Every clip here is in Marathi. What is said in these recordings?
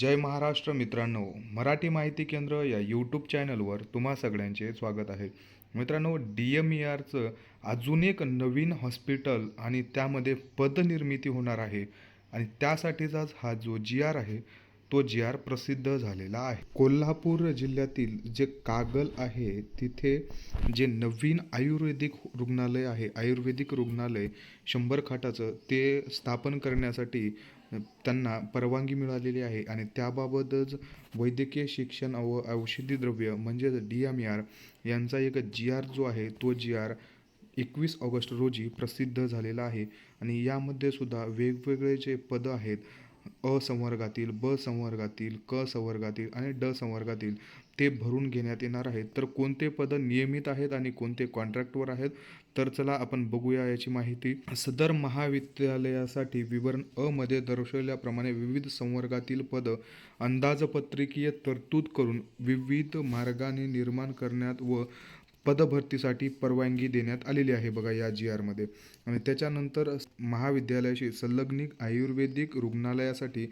जय महाराष्ट्र मित्रांनो मराठी माहिती केंद्र या यूट्यूब चॅनलवर तुम्हा सगळ्यांचे स्वागत आहे. मित्रांनो डी एम ई आरचं अजून एक नवीन हॉस्पिटल आणि त्यामध्ये पदनिर्मिती होणार आहे आणि त्यासाठीचाच हा जो जी आर आहे तो जी आर प्रसिद्ध झालेला आहे. कोल्हापूर जिल्ह्यातील जे कागल आहे तिथे जे नवीन आयुर्वेदिक रुग्णालय आहे आयुर्वेदिक रुग्णालय शंभर खाटाचं ते स्थापन करण्यासाठी त्यांना परवानगी मिळालेली आहे आणि त्याबाबतच वैद्यकीय शिक्षण व औषधी द्रव्य म्हणजेच डी एम आर यांचा एक जी आर जो आहे तो जी आर एकवीस ऑगस्ट रोजी प्रसिद्ध झालेला आहे. आणि यामध्ये सुद्धा वेगवेगळे जे पदं आहेत अ संवर्गातील ब संवर्गातील क संवर्गातील आणि ड संवर्गातील ते भरून घेण्यात येणार आहेत. तर कोणते पदं नियमित आहेत आणि कोणते कॉन्ट्रॅक्टवर आहेत? तर चला आपण बघूया याची माहिती. सदर महाविद्यालयासाठी विवरण अ मध्ये दर्शवल्याप्रमाणे विविध संवर्गातील पदं अंदाजपत्रिकीय तरतूद करून विविध मार्गाने निर्माण करण्यात व पदभरतीसाठी परवानगी देण्यात आलेली आहे बघा या जी आरमध्ये आणि त्याच्यानंतर महाविद्यालयाशी संलग्निक आयुर्वेदिक रुग्णालयासाठी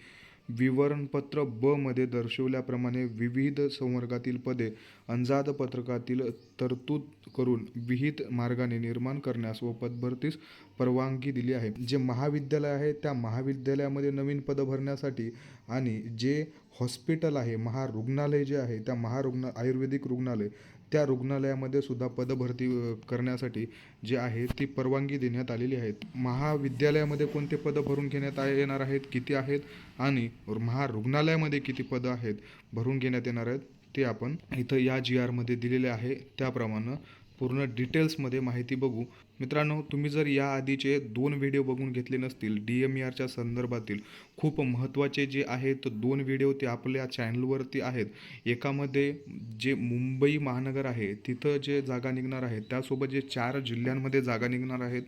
विवरणपत्र ब मध्ये दर्शवल्याप्रमाणे विविध संवर्गातील पदे अंदाजपत्रकातील तरतूद करून विहित मार्गाने निर्माण करण्यास व पदभरतीस परवानगी दिली आहे. जे महाविद्यालय आहे त्या महाविद्यालयामध्ये नवीन पदं भरण्यासाठी आणि जे हॉस्पिटल आहे महारुग्णालय जे आहे त्या महारुग्ण आयुर्वेदिक रुग्णालय त्या रुग्णालयामध्ये सुद्धा पदभरती करण्यासाठी जे आहे ती परवानगी देण्यात आलेली आहेत. महाविद्यालयामध्ये कोणते पदं भरून घेण्यात आ- येणार आहेत किती आहेत आणि महारुग्णालयामध्ये किती पदं आहेत भरून घेण्यात येणार आहेत ते आपण इथं या जी आरमध्ये दिलेले आहे. त्याप्रमाणे पूर्ण डिटेल्समध्ये माहिती बघू. मित्रांनो तुम्ही जर या आधीचे दोन व्हिडिओ बघून घेतले नसतील डी एम आरच्या संदर्भातील खूप महत्त्वाचे जे आहेत दोन व्हिडिओ ते आपल्या चॅनलवरती आहेत. एकामध्ये जे मुंबई महानगर आहे तिथं जे जागा निघणार आहेत त्यासोबत जे चार जिल्ह्यांमध्ये जागा निघणार आहेत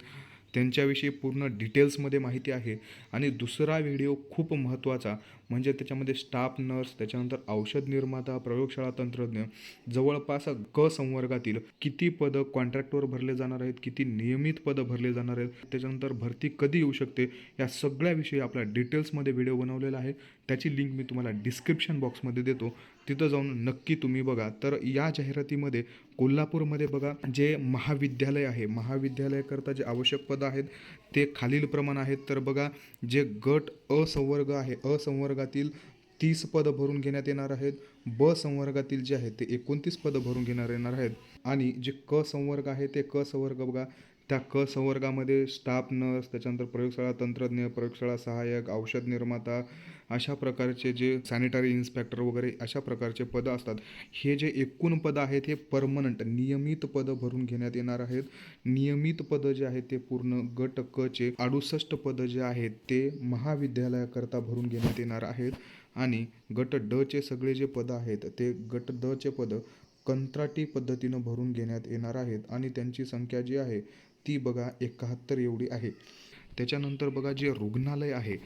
त्यांच्याविषयी पूर्ण डिटेल्समध्ये माहिती आहे. आणि दुसरा व्हिडिओ खूप महत्त्वाचा म्हणजे त्याच्यामध्ये स्टाफ नर्स त्याच्यानंतर औषध निर्माता प्रयोगशाळा तंत्रज्ञ जवळपास क संवर्गातील किती पदं कॉन्ट्रॅक्टवर भरले जाणार आहेत किती नियमित पदं भरले जाणार आहेत त्याच्यानंतर भरती कधी येऊ शकते या सगळ्याविषयी आपला डिटेल्समध्ये व्हिडिओ बनवलेला आहे. त्याची लिंक मी तुम्हाला डिस्क्रिप्शन बॉक्समध्ये देतो. तिथं जाऊन नक्की तुम्ही बघा. तर या जाहिरातीमध्ये कोल्हापूरमध्ये बघा जे महाविद्यालय आहे महाविद्यालयाकरता जे आवश्यक पदं आहेत ते खालीलप्रमाणे आहेत. तर बघा जे गट असंवर्ग आहे असंवर्गातील तीस पदं भरून घेण्यात येणार आहेत. ब संवर्गातील जे आहेत ते एकोणतीस पदं भरून घेणार येणार आहेत. आणि जे क संवर्ग आहे ते क संवर्ग बघा त्या क संवर्गामध्ये स्टाफ नर्स त्याच्यानंतर प्रयोगशाळा तंत्रज्ञ प्रयोगशाळा सहाय्यक औषध निर्माता अशा प्रकारचे जे सॅनिटरी इन्स्पेक्टर वगैरे अशा प्रकारचे पदं असतात. हे जे एकूण पदं आहेत हे परमनंट नियमित पदं भरून घेण्यात येणार आहेत. नियमित पदं जे आहेत ते पूर्ण गट क चे अडुसष्ट पदं जे आहेत ते महाविद्यालयाकरता भरून घेण्यात येणार आहेत. आणि गट ड चे सगळे जे पदं आहेत ते गट ड चे पदं कंत्राटी पद्धतीनं भरून घेण्यात येणार आहेत. आणि त्यांची संख्या जी आहे ती बघा एकाहत्तर एवढी आहे. त्याच्यानंतर बघा जे रुग्णालय आहे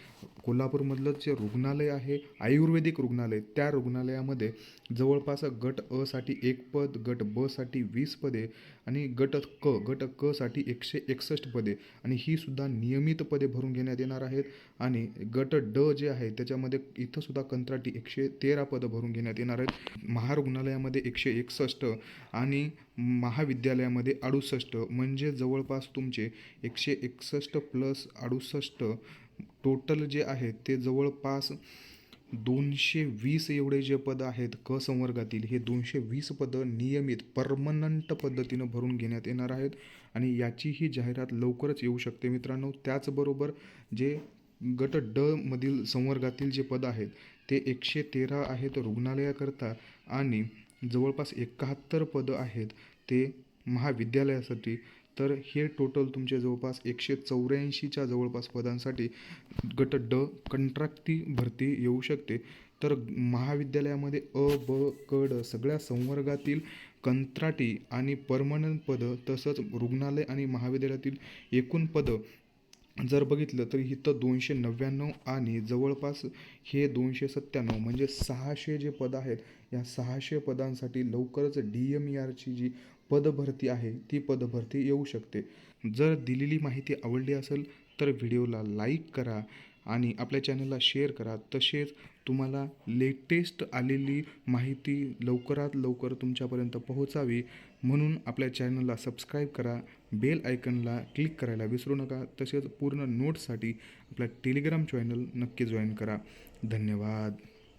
कोल्हापूरमधलं जे रुग्णालय आहे आयुर्वेदिक रुग्णालय त्या रुग्णालयामध्ये जवळपास गट अ साठी एक पद गट ब साठी वीस पदे आणि गट क गट क साठी एकशे एकसष्ट पदे आणि ही सुद्धा नियमित पदे भरून घेण्यात येणार आहेत. आणि गट ड जे आहे त्याच्यामध्ये इथं सुद्धा कंत्राटी एकशे तेरा पदं भरून घेण्यात येणार आहेत. महारुग्णालयामध्ये एकशे एकसष्ट आणि महाविद्यालयामध्ये अडुसष्ट म्हणजे जवळपास तुमचे एकशे एकसष्ट प्लस अडुसष्ट टोटल जे आहेत ते जवळपास दोनशे वीस एवढे जे पदं आहेत क संवर्गातील हे दोनशे वीस पदं नियमित परमनंट पद्धतीनं भरून घेण्यात येणार आहेत आणि याची ही जाहिरात लवकरच येऊ शकते मित्रांनो. त्याचबरोबर जे गट ड मधील संवर्गातील जे पद आहेत ते एकशे तेरा आहेत रुग्णालयाकरता आणि जवळपास एकाहत्तर पदं आहेत ते महाविद्यालयासाठी तर हे टोटल तुमचे जवळपास एकशे चौऱ्याऐंशीच्या जवळपास पदांसाठी गट ड कंत्राटी भरती येऊ शकते. तर महाविद्यालयामध्ये अ ब क ड सगळ्या संवर्गातील कंत्राटी आणि परमनंट पदं तसंच रुग्णालय आणि महाविद्यालयातील एकूण पदं जर बघितलं तर इथं दोनशे नव्याण्णव आणि जवळपास हे दोनशे सत्त्याण्णव म्हणजे सहाशे जे पद आहेत या सहाशे पदांसाठी लवकरच डी एम ई आरची जी पदभरती आहे ती पदभरती येऊ शकते. जर दिलेली माहिती आवडली असेल तर व्हिडिओला लाईक करा आणि आपल्या चॅनलला शेअर करा. तसेच तुम्हाला लेटेस्ट आलेली माहिती लवकरात लवकर तुमच्यापर्यंत पोहोचावी म्हणून आपल्या चॅनलला सबस्क्राईब करा. बेल आयकनला क्लिक करायला विसरू नका. तसेच पूर्ण नोट्ससाठी आपला टेलिग्राम चॅनल नक्की जॉईन करा. धन्यवाद.